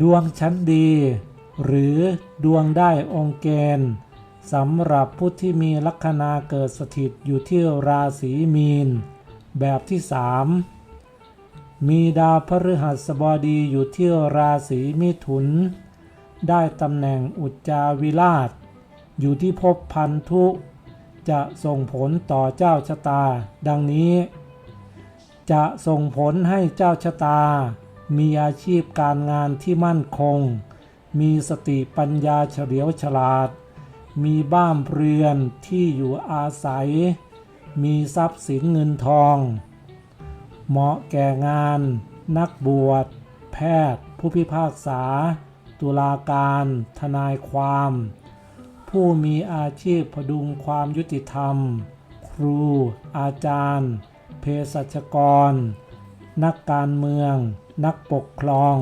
ดวงชั้นดี หรือดวงได้องค์เกณฑ์สำหรับผู้ที่มีลัคนาเกิดสถิตอยู่ที่ราศีมีน แบบที่สามมีดาวพฤหัสบดีอยู่ที่ราศีมิถุน ได้ตำแหน่งอุจจาวิราช อยู่ที่ภพพันธุ จะส่งผลต่อเจ้าชะตา ดังนี้ จะส่งผลให้เจ้าชะตา มีอาชีพการงานที่มั่นคง มีสติปัญญาเฉลียวฉลาด มีบ้านเรือนที่อยู่อาศัย มีทรัพย์สินเงินทอง เหมาะแก่งาน นักบวช แพทย์ ผู้พิพากษา ตุลาการ ทนายความ ผู้มีอาชีพพดุงความยุติธรรม ครู อาจารย์ เภสัชกร นักการเมือง นักปกครอง